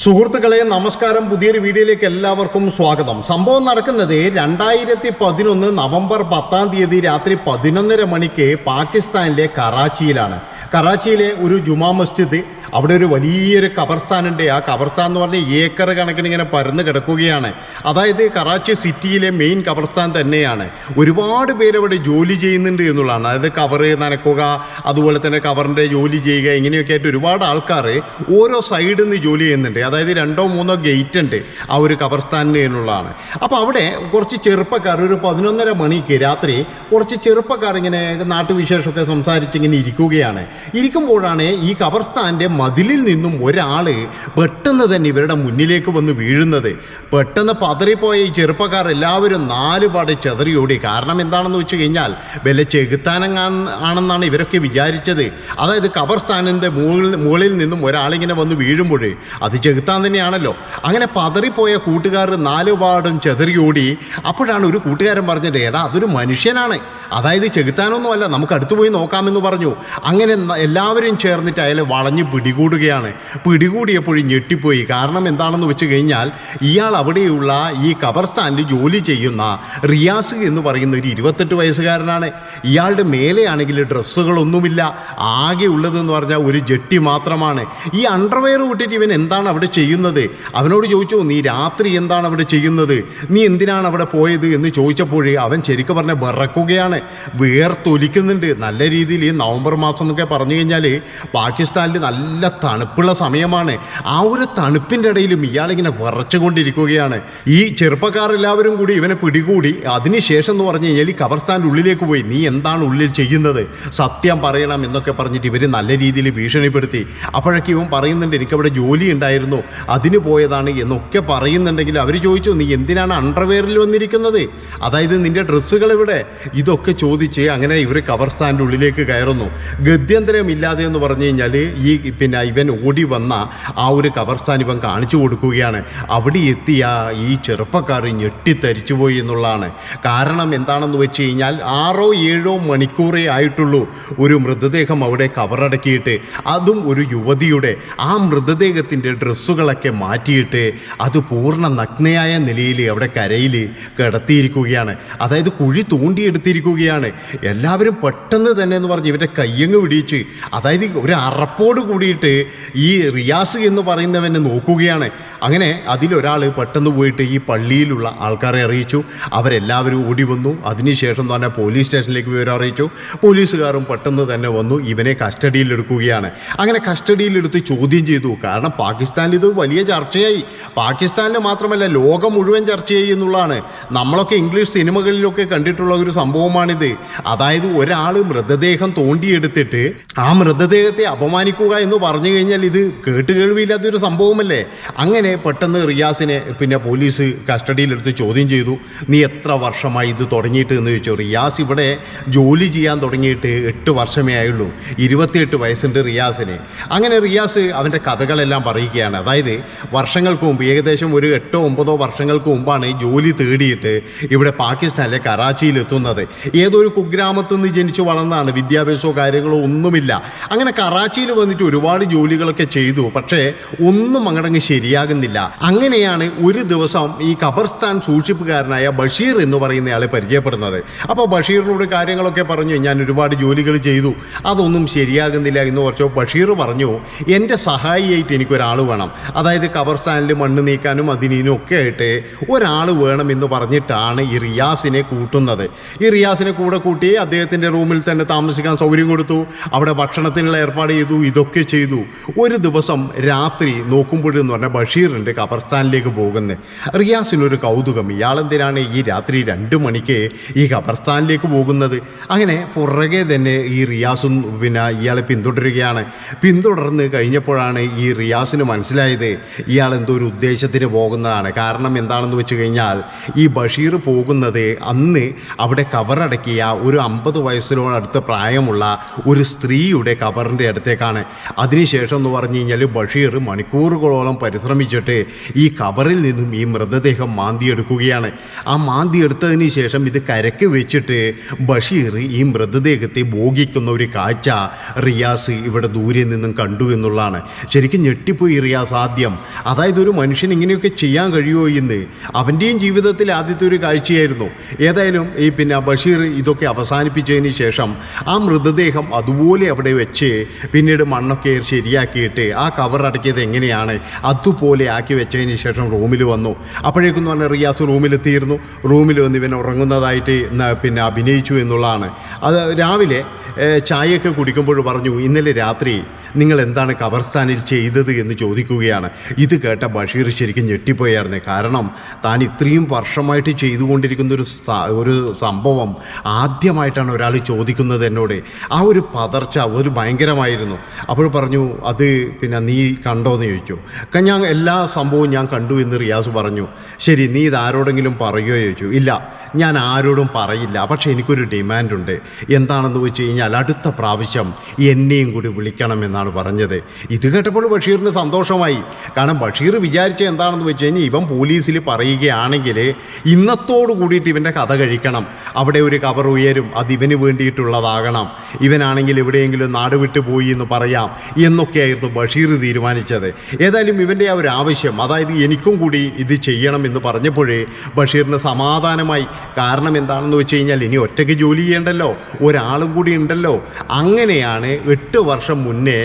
സുഹൃത്തുക്കളെ നമസ്കാരം. പുതിയൊരു വീഡിയോയിലേക്ക് എല്ലാവർക്കും സ്വാഗതം. സംഭവം നടക്കുന്നത് രണ്ടായിരത്തി പതിനൊന്ന് നവംബർ പത്താം തീയതി രാത്രി പതിനൊന്നര മണിക്ക് പാകിസ്ഥാനിലെ കറാച്ചിയിലാണ്. കറാച്ചിയിലെ ഒരു ജുമാ മസ്ജിദ് അവിടെ ഒരു വലിയൊരു കബർസ്ഥാനുണ്ട്. ആ കബർസ്ഥാൻ എന്ന് പറഞ്ഞാൽ ഏക്കർ കണക്കിന് ഇങ്ങനെ പരന്ന് കിടക്കുകയാണ്. അതായത് കറാച്ചി സിറ്റിയിലെ മെയിൻ കബർസ്ഥാൻ തന്നെയാണ്. ഒരുപാട് പേര് അവിടെ ജോലി ചെയ്യുന്നുണ്ട് എന്നുള്ളതാണ്. അതായത് കവറ് നനക്കുക അതുപോലെ തന്നെ കവറിന്റെ ജോലി ചെയ്യുക ഇങ്ങനെയൊക്കെ ആയിട്ട് ഒരുപാട് ആൾക്കാർ ഓരോ സൈഡിൽ നിന്ന് ജോലി ചെയ്യുന്നുണ്ട്. അതായത് രണ്ടോ മൂന്നോ ഗേറ്റ് ഉണ്ട് ആ ഒരു കബർസ്ഥാനിന് എന്നുള്ളതാണ്. അപ്പോൾ അവിടെ കുറച്ച് ചെറുപ്പക്കാർ ഒരു പതിനൊന്നര മണിക്ക് രാത്രി കുറച്ച് ചെറുപ്പക്കാർ ഇങ്ങനെ നാട്ടുവിശേഷമൊക്കെ സംസാരിച്ച് ഇങ്ങനെ ഇരിക്കുകയാണ്. ഇരിക്കുമ്പോഴാണ് ഈ കബർസ്ഥാന്റെ മതിലിൽ നിന്നും ഒരാൾ പെട്ടെന്ന് തന്നെ ഇവരുടെ മുന്നിലേക്ക് വന്ന് വീഴുന്നത്. പെട്ടെന്ന് പതറിപ്പോയ ഈ ചെറുപ്പക്കാർ എല്ലാവരും നാല് പാടെ ചെതറിയോടി. കാരണം എന്താണെന്ന് വെച്ച് കഴിഞ്ഞാൽ വല്ല ചെകുത്താനം ആണെന്നാണ് ഇവരൊക്കെ വിചാരിച്ചത്. അതായത് കബർസ്ഥാനിന്റെ മുകളിൽ മുകളിൽ നിന്നും ഒരാളിങ്ങനെ വന്ന് വീഴുമ്പോൾ അത് ചെകുത്താൻ തന്നെയാണല്ലോ. അങ്ങനെ പതറിപ്പോയ കൂട്ടുകാർ നാലുപാടും ചെതറിയോടി. അപ്പോഴാണ് ഒരു കൂട്ടുകാരൻ പറഞ്ഞത് എടാ അതൊരു മനുഷ്യനാണ്. അതായത് ചെകുത്താനൊന്നുമല്ല നമുക്ക് അടുത്ത് പോയി നോക്കാമെന്ന് പറഞ്ഞു. അങ്ങനെ എല്ലാവരും ചേർന്നിട്ട് അയാളെ വളഞ്ഞ് പിടികൂടുകയാണ്. പിടികൂടിയപ്പോഴും ഞെട്ടിപ്പോയി. കാരണം എന്താണെന്ന് വെച്ച് കഴിഞ്ഞാൽ ഇയാൾ അവിടെയുള്ള ഈ കബർസ്ഥാനിൽ ജോലി ചെയ്യുന്ന റിയാസ് എന്ന് പറയുന്ന ഒരു ഇരുപത്തെട്ട് വയസ്സുകാരനാണ്. ഇയാളുടെ മേലെയാണെങ്കിൽ ഡ്രസ്സുകളൊന്നുമില്ല. ആകെ ഉള്ളതെന്ന് പറഞ്ഞാൽ ഒരു ജെട്ടി മാത്രമാണ്. ഈ അണ്ടർവെയർ വിട്ടിട്ട് ഇവൻ എന്താണ് അവിടെ ചെയ്യുന്നത്? അവനോട് ചോദിച്ചു നീ രാത്രി എന്താണ് അവിടെ ചെയ്യുന്നത്? നീ എന്തിനാണ് അവിടെ പോയത്? എന്ന് ചോദിച്ചപ്പോഴേ അവൻ ശരിക്കും പറഞ്ഞ വിറക്കുകയാണ്. വേർത്തൊലിക്കുന്നുണ്ട്. നല്ല രീതിയിൽ ഈ നവംബർ മാസം എന്നൊക്കെ പറഞ്ഞു കഴിഞ്ഞാൽ പാകിസ്ഥാനിൽ നല്ല തണുപ്പുള്ള സമയമാണ്. ആ ഒരു തണുപ്പിന്റെ ഇടയിലും ഇയാളിങ്ങനെ വിറച്ചുകൊണ്ടിരിക്കുകയാണ്. ഈ ചെറുപ്പക്കാർ എല്ലാവരും കൂടി ഇവനെ പിടികൂടി. അതിനുശേഷം എന്ന് പറഞ്ഞു കഴിഞ്ഞാൽ ഈ കബർസ്ഥാന്റെ ഉള്ളിലേക്ക് പോയി. നീ എന്താണ് ഉള്ളിൽ ചെയ്യുന്നത്? സത്യം പറയണം എന്നൊക്കെ പറഞ്ഞിട്ട് ഇവർ നല്ല രീതിയിൽ ഭീഷണിപ്പെടുത്തി. അപ്പോഴൊക്കെ ഇവൻ പറയുന്നുണ്ട് എനിക്കവിടെ ജോലി ഉണ്ടായിരുന്നു. അതിന് പോയതാണ് എന്നൊക്കെ പറയുന്നുണ്ടെങ്കിൽ അവർ ചോദിച്ചു നീ എന്തിനാണ് അണ്ടർവെയറിൽ വന്നിരിക്കുന്നത്? അതായത് നിന്റെ ഡ്രസ്സുകൾ ഇവിടെ ഇതൊക്കെ ചോദിച്ച് അങ്ങനെ ഇവർ കബർസ്ഥാന്റെ ഉള്ളിലേക്ക് കയറുന്നു. ഗത്യന്തരമില്ലാതെ എന്ന് പറഞ്ഞു കഴിഞ്ഞാൽ ഈ പിന്നെ ഇവൻ ഓടി വന്ന ആ ഒരു കബർസ്ഥാൻ ഇവൻ കാണിച്ചു കൊടുക്കുകയാണ്. അവിടെ എത്തിയ ഈ ചെറുപ്പക്കാർ ഞെട്ടിത്തരിച്ചു പോയി എന്നുള്ളതാണ്. കാരണം എന്താണെന്ന് വെച്ച് കഴിഞ്ഞാൽ ആറോ ഏഴോ മണിക്കൂറേ ആയിട്ടുള്ളൂ ഒരു മൃതദേഹം അവിടെ കവറടക്കിയിട്ട് അതും ഒരു യുവതിയുടെ ആ മൃതദേഹത്തിന്റെ ഡ്രസ്സുകളൊക്കെ മാറ്റിയിട്ട് അത് പൂർണ നഗ്നയായ നിലയിൽ അവിടെ കരയിൽ കിടത്തിയിരിക്കുകയാണ്. അതായത് കുഴി തോണ്ടിയെടുത്തിരിക്കുകയാണ്. എല്ലാവരും പെട്ടെന്ന് തന്നെ എന്ന് പറഞ്ഞ് ഇവരുടെ കയ്യങ്ങ് പിടിച്ച് അതായത് ഒരു അറപ്പോട് കൂടിയിട്ട് ഈ റിയാസ് എന്ന് പറയുന്നവനെ നോക്കുകയാണ്. അങ്ങനെ അതിലൊരാൾ പെട്ടെന്ന് പോയിട്ട് ഈ പള്ളിയിലുള്ള ആൾക്കാരെ അറിയിച്ചു. അവരെല്ലാവരും ഓടി വന്നു. അതിനുശേഷം തന്നെ പോലീസ് സ്റ്റേഷനിലേക്ക് വിവരം അറിയിച്ചു. പോലീസുകാരും പെട്ടെന്ന് തന്നെ വന്നു. ഇവനെ കസ്റ്റഡിയിലെടുക്കുകയാണ്. അങ്ങനെ കസ്റ്റഡിയിലെടുത്ത് ചോദ്യം ചെയ്തു. കാരണം പാകിസ്ഥാനിൽ ഇത് വലിയ ചർച്ചയായി. പാകിസ്ഥാനിൽ മാത്രമല്ല ലോകം മുഴുവൻ ചർച്ചയായി എന്നുള്ളതാണ്. നമ്മളൊക്കെ ഇംഗ്ലീഷ് സിനിമകളിലൊക്കെ കണ്ടിട്ടുള്ള ഒരു സംഭവമാണിത്. അതായത് ഒരാൾ മൃതദേഹം തോണ്ടിയെടുത്തിട്ട് ആ മൃതദേഹത്തെ അപമാനിക്കുക എന്ന് പറഞ്ഞു കഴിഞ്ഞാൽ ഇത് കേട്ട് കേൾവിയില്ലാത്തൊരു സംഭവമല്ലേ? അങ്ങനെ പെട്ടെന്ന് റിയാസിനെ പിന്നെ പോലീസ് കസ്റ്റഡിയിലെടുത്ത് ചോദ്യം ചെയ്തു. നീ എത്ര വർഷമായി ഇത് തുടങ്ങിയിട്ട്? എന്ന് ചോദിച്ചു. റിയാസ് ഇവിടെ ജോലി ചെയ്യാൻ തുടങ്ങിയിട്ട് എട്ട് വർഷമേ ആയുള്ളൂ. ഇരുപത്തിയെട്ട് വയസ്സുണ്ട് റിയാസിന്. അങ്ങനെ റിയാസ് അവന്റെ കഥകളെല്ലാം പറയുകയാണ്. അതായത് വർഷങ്ങൾക്ക് മുമ്പ് ഏകദേശം ഒരു എട്ടോ ഒമ്പതോ വർഷങ്ങൾക്ക് മുമ്പാണ് ജോലി തേടിയിട്ട് ഇവിടെ പാകിസ്ഥാനിലെ കറാച്ചിയിൽ എത്തുന്നത്. ഏതൊരു കുഗ്രാമത്തു നിന്ന് ജനിച്ചു വളർന്നാണ് വിദ്യാഭ്യാസമോ കാര്യങ്ങളോ ഒന്നുമില്ല. അങ്ങനെ കറാച്ചിയിൽ വന്നിട്ട് ഒരുപാട് ജോലികളൊക്കെ ചെയ്തു. പക്ഷേ ഒന്നും അങ്ങടങ്ങ് ശരിയാകുന്നില്ല. അങ്ങനെയാണ് ഒരു ദിവസം ഈ ഖബർസ്ഥാൻ സൂക്ഷിപ്പുകാരനായ ബഷീർ എന്ന് പറയുന്നയാളെ പരിചയപ്പെടുന്നത്. അപ്പോൾ ബഷീറിനോട് കാര്യങ്ങളൊക്കെ പറഞ്ഞു ഞാൻ ഒരുപാട് ജോലികൾ ചെയ്തു. അതൊന്നും ശരിയാകുന്നില്ല എന്ന് കുറച്ചോ ബഷീർ പറഞ്ഞു. എന്റെ സഹായിയായിട്ട് എനിക്കൊരാൾ വേണം. അതായത് ഖബർസ്ഥാനിൽ മണ്ണ് നീക്കാനും അതിനും ഒക്കെ ആയിട്ട് ഒരാൾ വേണം എന്ന് പറഞ്ഞിട്ടാണ് ഈ റിയാസിനെ കൂട്ടുന്നത്. ഈ റിയാസിനെ കൂടെ കൂട്ടി അദ്ദേഹത്തിന്റെ റൂമിൽ തന്നെ താമസിക്കാൻ സൗകര്യം കൊടുത്തു. അവിടെ ഭക്ഷണത്തിനുള്ള ഏർപ്പാട് ചെയ്തു. ഇതൊക്കെ ചെയ്തു. ഒരു ദിവസം രാത്രി നോക്കുമ്പോഴെന്ന് പറഞ്ഞാൽ ബഷീറിന്റെ ഖബർസ്ഥാനിലേക്ക് പോകുന്നത് റിയാസിനൊരു കൗതുകം. ഇയാളെന്തിനാണ് ഈ രാത്രി രണ്ട് മണിക്ക് ഈ ഖബർസ്ഥാനിലേക്ക് പോകുന്നത്? അങ്ങനെ പുറകെ തന്നെ ഈ റിയാസും പിന്നെ ഇയാളെ പിന്തുടരുകയാണ്. പിന്തുടർന്ന് കഴിഞ്ഞപ്പോഴാണ് ഈ റിയാസിന് മനസ്സിലായത് ഇയാൾ എന്തോ ഒരു ഉദ്ദേശത്തിന് പോകുന്നതാണ്. കാരണം എന്താണെന്ന് വെച്ച് കഴിഞ്ഞാൽ ഈ ബഷീർ പോകുന്നത് അന്ന് അവിടെ കവറടക്കിയ ഒരു അമ്പത് വയസ്സിനോടടുത്ത് പ്രായമുള്ള ഒരു സ്ത്രീയുടെ കവറിന്റെ അടുത്തേക്കാണ്. അതിനുശേഷം എന്ന് പറഞ്ഞു കഴിഞ്ഞാൽ ബഷീർ മണിക്കൂറുകളോളം പരിശ്രമിച്ചിട്ട് ഈ കബറിൽ നിന്നും ഈ മൃതദേഹം മാന്തിയെടുക്കുകയാണ്. ആ മാന്തിയെടുത്തതിന് ശേഷം ഇത് കരക്ക് വെച്ചിട്ട് ബഷീർ ഈ മൃതദേഹത്തെ ഭോഗിക്കുന്ന ഒരു കാഴ്ച റിയാസ് ഇവിടെ ദൂരെ നിന്നും കണ്ടു എന്നുള്ളതാണ്. ശരിക്കും ഞെട്ടിപ്പോയി റിയാസ് ആദ്യം. അതായത് ഒരു മനുഷ്യൻ ഇങ്ങനെയൊക്കെ ചെയ്യാൻ കഴിയുമോ എന്ന്. അവന്റെയും ജീവിതത്തിൽ ആദ്യത്തെ ഒരു കാഴ്ചയായിരുന്നു. ഏതായാലും ഈ പിന്നെ ബഷീർ ഇതൊക്കെ അവസാനിപ്പിച്ചതിന് ശേഷം ആ മൃതദേഹം അതുപോലെ അവിടെ വെച്ച് പിന്നീട് മണ്ണൊക്കെ ശരിയാക്കിയിട്ട് ആ കവർ അടക്കിയത് എങ്ങനെയാണ്? അതുപോലെ ആക്കി വെച്ചതിന് ശേഷം റൂമിൽ വന്നു. അപ്പോഴേക്കും പറഞ്ഞാൽ റിയാസ് റൂമിലെത്തിയിരുന്നു റൂമിൽ വന്ന് ഇവൻ ഉറങ്ങുന്നതായിട്ട് പിന്നെ അഭിനയിച്ചു എന്നുള്ളതാണ്. അത് രാവിലെ ചായയൊക്കെ കുടിക്കുമ്പോൾ പറഞ്ഞു ഇന്നലെ രാത്രി നിങ്ങൾ എന്താണ് ഖബർസ്ഥാനിൽ ചെയ്തത് എന്ന് ചോദിക്കുകയാണ്. ഇത് കേട്ട ബഷീർ ശരിക്കും ഞെട്ടിപ്പോയായിരുന്നു. കാരണം താൻ ഇത്രയും വർഷമായിട്ട് ചെയ്തുകൊണ്ടിരിക്കുന്ന ഒരു ഒരു സംഭവം ആദ്യമായിട്ടാണ് ഒരാൾ ചോദിക്കുന്നത് എന്നോട്. ആ ഒരു പതർച്ച ഒരു ഭയങ്കരമായിരുന്നു. അപ്പോൾ പറഞ്ഞു അത് പിന്നെ നീ കണ്ടോ എന്ന് ചോദിച്ചു. "ക- ഞാൻ എല്ലാ സംഭവവും ഞാൻ കണ്ടു എന്ന് റിയാസ് പറഞ്ഞു. ശരി നീ ഇത് ആരോടെങ്കിലും പറയുകയോ ചോദിച്ചു. ഇല്ല ഞാൻ ആരോടും പറയില്ല. പക്ഷേ എനിക്കൊരു ഡിമാൻഡുണ്ട്. എന്താണെന്ന് വെച്ച് കഴിഞ്ഞാൽ അടുത്ത പ്രാവശ്യം എന്നെയും കൂടി വിളിക്കണമെന്നാണ് പറഞ്ഞത്. ഇത് കേട്ടപ്പോൾ ബഷീറിന് സന്തോഷമായി. കാരണം ബഷീർ വിചാരിച്ച എന്താണെന്ന് വെച്ച് കഴിഞ്ഞാൽ ഇവൻ പോലീസിൽ പറയുകയാണെങ്കിൽ ഇന്നത്തോടു കൂടിയിട്ട് ഇവന്റെ കഥ കഴിക്കണം. അവിടെ ഒരു കവർ ഉയരും അത് ഇവന് വേണ്ടിയിട്ടുള്ളതാകണം. ഇവനാണെങ്കിൽ എവിടെയെങ്കിലും നാട് വിട്ടു പോയി എന്ന് പറയാം എന്നൊക്കെയായിരുന്നു ബഷീർ തീരുമാനിച്ചത്. ഏതായാലും ഇവന്റെ ആ ഒരു ആവശ്യം അതായത് എനിക്കും കൂടി ഇത് ചെയ്യണം എന്ന് പറഞ്ഞപ്പോഴേ ബഷീറിന് സമാധാനമായി. കാരണം എന്താണെന്ന് വെച്ച് കഴിഞ്ഞാൽ ഇനി ഒറ്റയ്ക്ക് ജോലി ചെയ്യേണ്ടല്ലോ. ഒരാളും കൂടി ഉണ്ടല്ലോ. അങ്ങനെയാണ് എട്ട് വർഷം മുന്നേ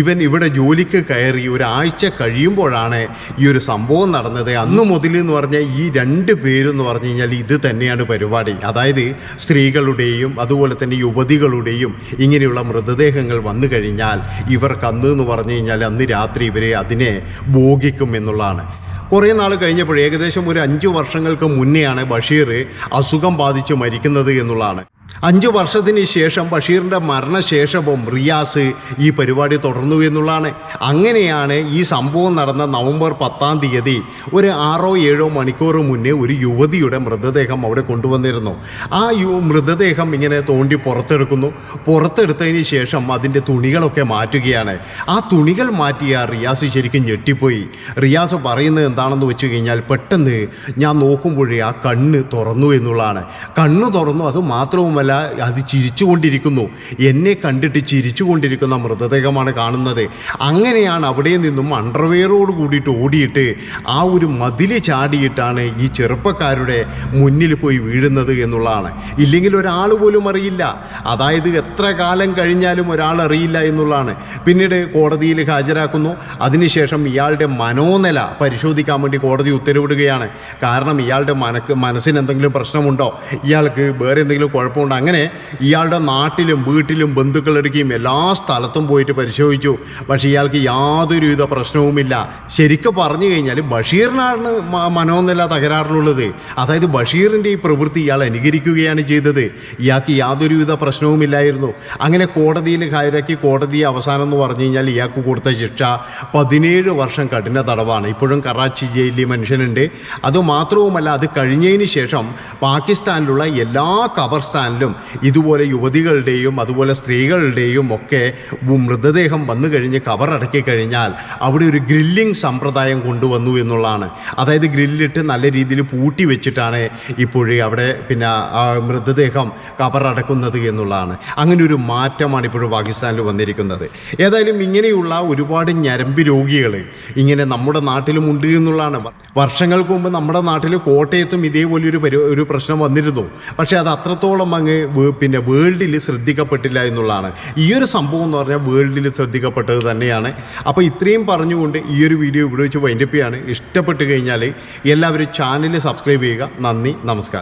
ഇവൻ ഇവിടെ ജോലിക്ക് കയറി ഒരാഴ്ച കഴിയുമ്പോഴാണ് ഈ ഒരു സംഭവം നടന്നത്. അന്ന് മുതൽ എന്ന് പറഞ്ഞാൽ ഈ രണ്ട് പേരെന്ന് പറഞ്ഞു കഴിഞ്ഞാൽ ഇത് തന്നെയാണ് പരിപാടി. അതായത് സ്ത്രീകളുടെയും അതുപോലെ തന്നെ യുവതികളുടെയും ഇങ്ങനെയുള്ള മൃതദേഹങ്ങൾ വന്നു കഴിഞ്ഞാൽ ഇവർക്ക് അന്ന് എന്ന് പറഞ്ഞു കഴിഞ്ഞാൽ അന്ന് രാത്രി ഇവരെ അതിനെ ഭോഗിക്കും എന്നുള്ളതാണ്. കുറേ നാൾ കഴിഞ്ഞപ്പോൾ ഏകദേശം ഒരു അഞ്ച് വർഷങ്ങൾക്ക് മുന്നെയാണ് ബഷീർ അസുഖം ബാധിച്ച് മരിക്കുന്നത് എന്നുള്ളതാണ്. അഞ്ച് വർഷത്തിന് ശേഷം ബഷീറിന്റെ മരണശേഷവും റിയാസ് ഈ പരിപാടി തുടർന്നു എന്നുള്ളതാണ്. അങ്ങനെയാണ് ഈ സംഭവം നടന്ന നവംബർ പത്താം തീയതി ഒരു ആറോ ഏഴോ മണിക്കൂർ മുന്നേ ഒരു യുവതിയുടെ മൃതദേഹം അവിടെ കൊണ്ടുവന്നിരുന്നു. ആ യു മൃതദേഹം ഇങ്ങനെ തോണ്ടി പുറത്തെടുക്കുന്നു. പുറത്തെടുത്തതിന് ശേഷം അതിന്റെ തുണികളൊക്കെ മാറ്റുകയാണ്. ആ തുണികൾ മാറ്റിയ റിയാസ് ശരിക്കും ഞെട്ടിപ്പോയി. റിയാസ് പറയുന്നത് എന്താണെന്ന് വെച്ച് കഴിഞ്ഞാൽ പെട്ടെന്ന് ഞാൻ നോക്കുമ്പോഴേ ആ കണ്ണ് തുറന്നു എന്നുള്ളതാണ്. കണ്ണ് തുറന്നു അത് മാത്രവുമല്ല അത് ചിരിച്ചുകൊണ്ടിരിക്കുന്നു. എന്നെ കണ്ടിട്ട് ചിരിച്ചുകൊണ്ടിരിക്കുന്ന മൃതദേഹമാണ് കാണുന്നത്. അങ്ങനെയാണ് അവിടെ നിന്നും അണ്ടർവെയറോട് കൂടിയിട്ട് ഓടിയിട്ട് ആ ഒരു മതിൽ ചാടിയിട്ടാണ് ഈ ചെറുപ്പക്കാരുടെ മുന്നിൽ പോയി വീഴുന്നത് എന്നുള്ളതാണ്. ഇല്ലെങ്കിൽ ഒരാൾ പോലും അറിയില്ല. അതായത് എത്ര കാലം കഴിഞ്ഞാലും ഒരാൾ അറിയില്ല എന്നുള്ളതാണ്. പിന്നീട് കോടതിയിൽ ഹാജരാക്കുന്നു. അതിനുശേഷം ഇയാളുടെ മനോനില പരിശോധിക്കാൻ വേണ്ടി കോടതി ഉത്തരവിടുകയാണ്. കാരണം ഇയാളുടെ മനക്ക് മനസ്സിന് എന്തെങ്കിലും പ്രശ്നമുണ്ടോ? ഇയാൾക്ക് വേറെ എന്തെങ്കിലും കുഴപ്പമുണ്ടോ? അങ്ങനെ ഇയാളുടെ നാട്ടിലും വീട്ടിലും ബന്ധുക്കളെടുക്കുകയും എല്ലാ സ്ഥലത്തും പോയിട്ട് പരിശോധിച്ചു. പക്ഷേ ഇയാൾക്ക് യാതൊരുവിധ പ്രശ്നവുമില്ല. ശരിക്കും പറഞ്ഞു കഴിഞ്ഞാൽ ബഷീറിനാണ് മ- മനോനില തകരാറിലുള്ളത്. അതായത് ബഷീറിന്റെ ഈ പ്രവൃത്തി ഇയാൾ അനുകരിക്കുകയാണ് ചെയ്തത്. ഇയാൾക്ക് യാതൊരുവിധ പ്രശ്നവുമില്ലായിരുന്നു. അങ്ങനെ കോടതിയിൽ ഹാജരാക്കി കോടതി അവസാനം എന്ന് പറഞ്ഞു കഴിഞ്ഞാൽ ഇയാൾക്ക് കൊടുത്ത ശിക്ഷ പതിനേഴ് വർഷം കഠിന തടവാണ്. ഇപ്പോഴും കറാച്ചി ജയിലിൽ മനുഷ്യനുണ്ട്. അതുമാത്രവുമല്ല അത് കഴിഞ്ഞതിന് ശേഷം പാകിസ്ഥാനിലുള്ള എല്ലാ ഖബർസ്ഥാനിലും ഇതുപോലെ യുവതികളുടെയും അതുപോലെ സ്ത്രീകളുടെയും ഒക്കെ മൃതദേഹം വന്നു കഴിഞ്ഞ് കവറടക്കി കഴിഞ്ഞാൽ അവിടെ ഒരു ഗ്രില്ലിംഗ് സമ്പ്രദായം കൊണ്ടുവന്നു എന്നുള്ളതാണ്. അതായത് ഗ്രില്ലിട്ട് നല്ല രീതിയിൽ പൂട്ടി വെച്ചിട്ടാണ് ഇപ്പോഴേ അവിടെ പിന്നെ മൃതദേഹം കവറടക്കുന്നത് എന്നുള്ളതാണ്. അങ്ങനെ ഒരു മാറ്റമാണ് ഇപ്പോഴും പാകിസ്ഥാനിൽ വന്നിരിക്കുന്നത്. ഏതായാലും ഇങ്ങനെയുള്ള ഒരുപാട് ഞരമ്പ് രോഗികൾ ഇങ്ങനെ നമ്മുടെ നാട്ടിലും ഉണ്ട് എന്നുള്ളതാണ്. വർഷങ്ങൾക്ക് മുമ്പ് നമ്മുടെ നാട്ടിൽ കോട്ടയത്തും ഇതേപോലെ ഒരു ഒരു പ്രശ്നം വന്നിരുന്നു. പക്ഷേ അത് അത്രത്തോളം അങ്ങ് വേ- പിന്നെ വേൾഡിൽ ശ്രദ്ധിക്കപ്പെട്ടില്ല എന്നുള്ളതാണ്. ഈ ഒരു സംഭവം എന്ന് പറഞ്ഞാൽ വേൾഡിൽ ശ്രദ്ധിക്കപ്പെട്ടത് തന്നെയാണ്. അപ്പോൾ ഇത്രയും പറഞ്ഞുകൊണ്ട് ഈ ഒരു വീഡിയോ ഇവിടെ വെച്ച് വൈൻഡപ്പ് ഇഷ്ടപ്പെട്ട് കഴിഞ്ഞാൽ എല്ലാവരും ചാനൽ സബ്സ്ക്രൈബ് ചെയ്യുക. നന്ദി നമസ്കാരം.